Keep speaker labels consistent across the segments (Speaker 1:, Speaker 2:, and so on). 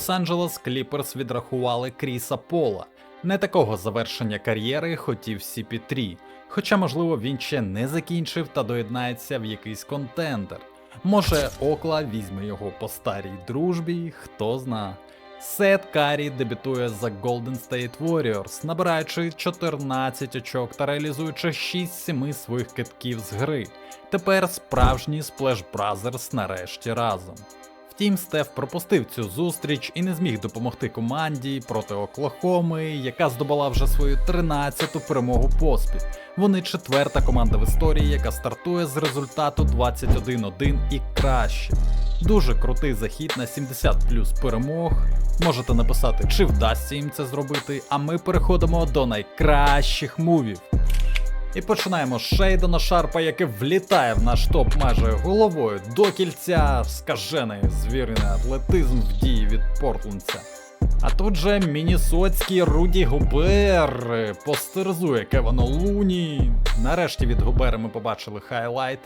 Speaker 1: Лос-Анджелес Кліперс відрахували Кріса Пола. Не такого завершення кар'єри хотів CP3, хоча, можливо, він ще не закінчив та доєднається в якийсь контендер. Може, Окла візьме його по старій дружбі, хто зна. Сет Карі дебютує за Golden State Warriors, набираючи 14 очок та реалізуючи 6 7 своїх китків з гри. Тепер справжні Splash Brothers нарешті разом. Втім, Стеф пропустив цю зустріч і не зміг допомогти команді проти Оклахоми, яка здобула вже свою 13-ту перемогу поспіль. Вони четверта команда в історії, яка стартує з результату 21-1 і краще. Дуже крутий захід на 70 плюс перемог. Можете написати, чи вдасться їм це зробити, а ми переходимо до найкращих мувів. І починаємо з Шейдона Шарпа, який влітає в наш топ майже головою до кільця, скажений звіриний атлетизм в дії від портландця. А тут же мінісоцький Руді Гобер постерзує Кевану Луні. Нарешті від Гобера ми побачили хайлайт.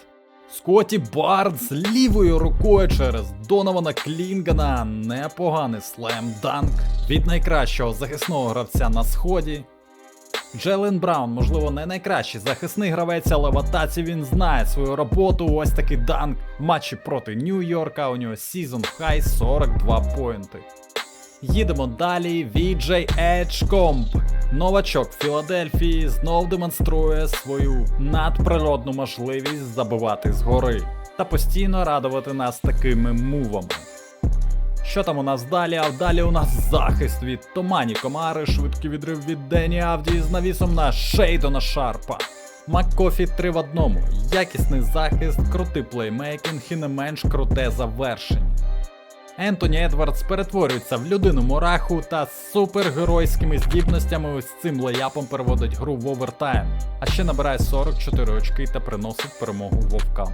Speaker 1: Скотті Бардс лівою рукою через Донована Клінгана. Непоганий слем-данк від найкращого захисного гравця на сході. Джелен Браун, можливо, не найкращий захисний гравець, але в атаці він знає свою роботу. Ось такий данк в матчі проти Нью-Йорка. У нього сезон хай 42 поінти. Їдемо далі. VJ Edgecomb. Новачок Філадельфії знов демонструє свою надприродну можливість забивати згори та постійно радувати нас такими мувами. Що там у нас далі? А далі у нас захист від Томані Комари, швидкий відрив від Дені Авдії з навісом на Шейдона Шарпа. Маккофі 3 в одному, якісний захист, крутий плеймейкінг і не менш круте завершення. Ентоні Едвардс перетворюється в людину мураху та з супергеройськими здібностями ось цим леяпом переводить гру в овертайм, а ще набирає 44 очки та приносить перемогу вовкам.